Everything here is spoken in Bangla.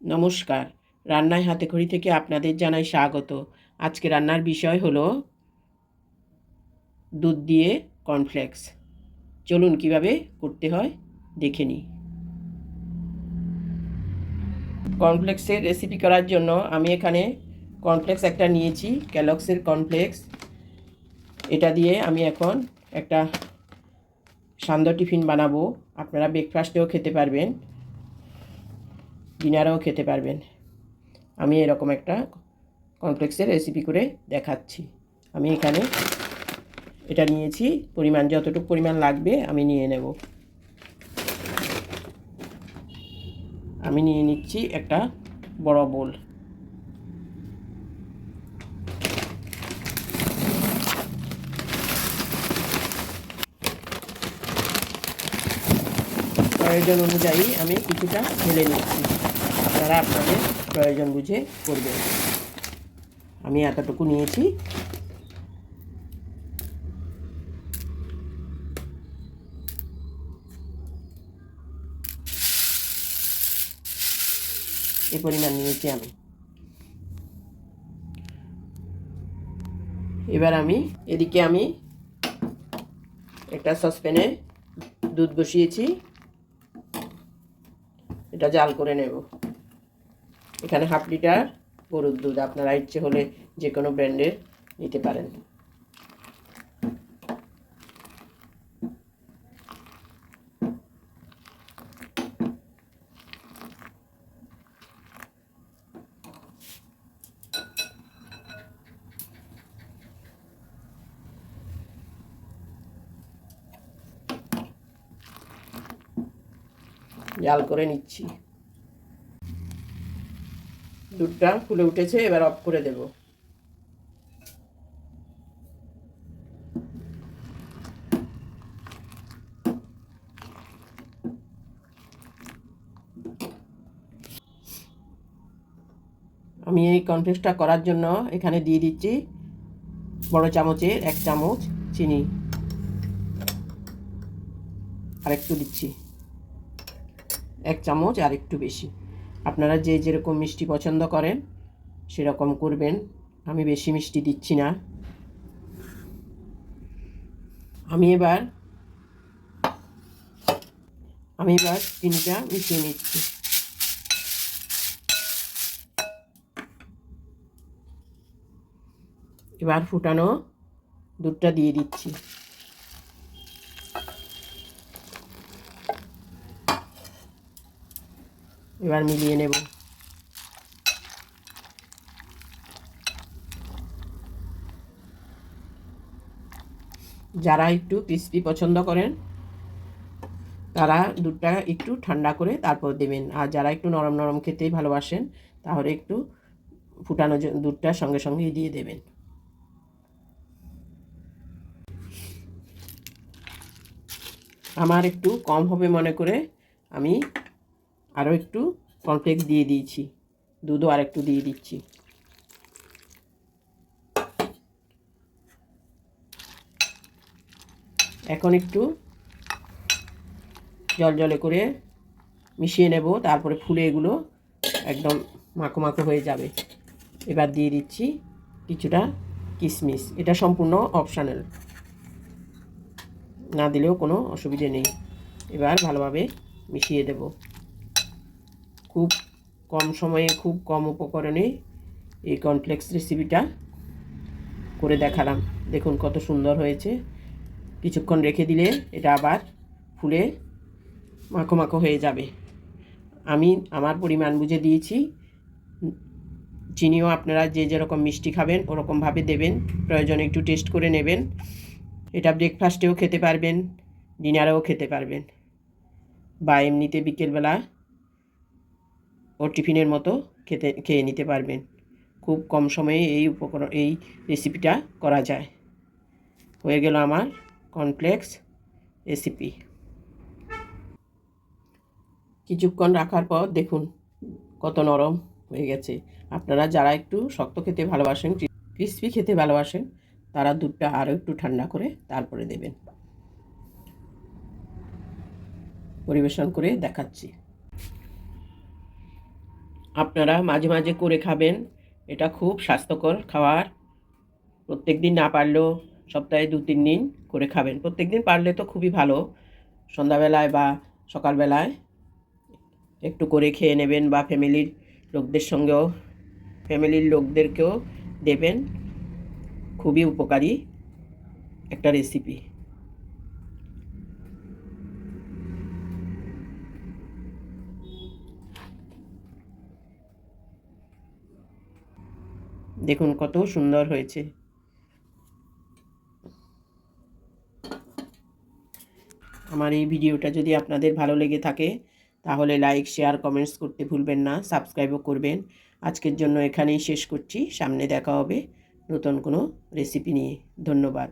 নমস্কার। রান্নায় হাতে খড়ি থেকে আপনাদের জানাই স্বাগত। আজকে রান্নার বিষয় হলো দুধ দিয়ে কর্নফ্লেক্স চলুন কীভাবে করতে হয় দেখে নিই। কর্নফ্লেক্সের রেসিপি করার জন্য আমি এখানে কর্নফ্লেক্স একটা নিয়েছি ক্যালক্সের কর্নফ্লেক্স এটা দিয়ে আমি এখন একটা সান্ধ্য টিফিন বানাবো। আপনারা ব্রেকফাস্টেও খেতে পারবেন। ডিনারেও খেতে পারবেন। আমি এরকম একটা কমপ্লেক্সের রেসিপি করে দেখাচ্ছি। আমি এখানে এটা নিয়েছি। পরিমাণ, যতটুকু পরিমাণ লাগবে আমি নিয়ে নেব। আমি নিয়ে নিচ্ছি একটা বড় বোল প্রয়োজন অনুযায়ী আমি কিছুটা ঢেলে নিচ্ছি। আপনারা আপনাদের প্রয়োজন বুঝে করবেন আমি এতটুকু নিয়েছি। এই পরিমাণ নিয়েছি আমি। এবার আমি এদিকে আমি একটা সসপ্যানে দুধ বসিয়েছি। এটা জাল করে নেব। এখানে হাফ লিটার গরুর দুধ। আপনারা ইচ্ছে হলে যে কোনো ব্র্যান্ডের নিতে পারেন। জাল করে নিচ্ছি। দুধটা ফুলে উঠেছে, এবার অফ করে দেব। আমি এই কনফ্লেক্সটা করার জন্য এখানে দিয়ে দিচ্ছি বড় চামচের এক চামচ চিনি। আর একটু দিচ্ছি। এক চামচ আর একটু বেশি। আপনারা যে যেরকম মিষ্টি পছন্দ করেন, সেরকম করবেন। আমি বেশি মিষ্টি দিচ্ছি না। আমি এবার আমি এবার চিনিটা মিশিয়ে নিচ্ছি। এবার ফুটানো দুধটা দিয়ে দিচ্ছি। এবার মিলিয়ে নেব। যারা একটু ক্রিস্পি পছন্দ করেন, তারা দুধটা একটু ঠান্ডা করে তারপর দেবেন। আর যারা একটু নরম নরম খেতেই ভালোবাসেন, তাহলে একটু ফুটানো দুধটা সঙ্গে সঙ্গে দিয়ে দেবেন। আমার একটু কম হবে মনে করে আমি আরও একটু কর্নফ্লেক্স দিয়ে দিয়েছি। দুধও আর একটু দিয়ে দিচ্ছি। এখন একটু জল জলে করে মিশিয়ে নেব, তারপরে ফুলে এগুলো একদম মাখো মাখো হয়ে যাবে। এবার দিয়ে দিচ্ছি কিছুটা কিশমিশ এটা সম্পূর্ণ অপশানাল না দিলেও কোনো অসুবিধে নেই। এবার ভালোভাবে মিশিয়ে দেব। খুব কম সময়ে, খুব কম উপকরণে এই কমপ্লেক্স রেসিপিটা করে দেখালাম। দেখুন কত সুন্দর হয়েছে। কিছুক্ষণ রেখে দিলে এটা আবার ফুলে মাখো মাখো হয়ে যাবে। আমি আমার পরিমাণ বুঝে দিয়েছি। চিনিও আপনারা যে যেরকম মিষ্টি খাবেন, ওরকমভাবে দেবেন। প্রয়োজনে একটু টেস্ট করে নেবেন। এটা ব্রেকফাস্টেও খেতে পারবেন ডিনারেও খেতে পারবেন। বা এমনিতে বিকেলবেলা ও টিফিনের মতো খেতে, খেয়ে নিতে পারবেন। খুব কম সময়ে এই উপকরণ, এই রেসিপিটা করা যায়। হয়ে গেল আমার কমপ্লেক্স রেসিপি কিছুক্ষণ রাখার পর দেখুন কত নরম হয়ে গেছে। আপনারা যারা একটু শক্ত খেতে ভালোবাসেন ক্রিসপি খেতে ভালোবাসেন, তারা দুধটা আরও একটু ঠান্ডা করে তারপরে দেবেন। পরিবেশন করে দেখাচ্ছি। আপনারা মাঝে মাঝে করে খাবেন। এটা খুব স্বাস্থ্যকর খাবার প্রত্যেক দিন না পারলেও সপ্তাহে দু তিন দিন করে খাবেন। প্রত্যেক দিন পারলে তো খুবই ভালো। সন্ধ্যাবেলায় বা সকালবেলায় একটু করে খেয়ে নেবেন বা ফ্যামিলির লোকদের সঙ্গেও, ফ্যামিলির লোকদেরকেও দেবেন। খুবই উপকারী একটা রেসিপি দেখুন কত সুন্দর হয়েছে। আমার এই ভিডিওটা যদি আপনাদের ভালো লেগে থাকে, তাহলে লাইক, শেয়ার, কমেন্টস করতে ভুলবেন না, সাবস্ক্রাইবও করবেন। আজকের জন্য এখানেই শেষ করছি, সামনে দেখা হবে নতুন কোনো রেসিপি নিয়ে। ধন্যবাদ।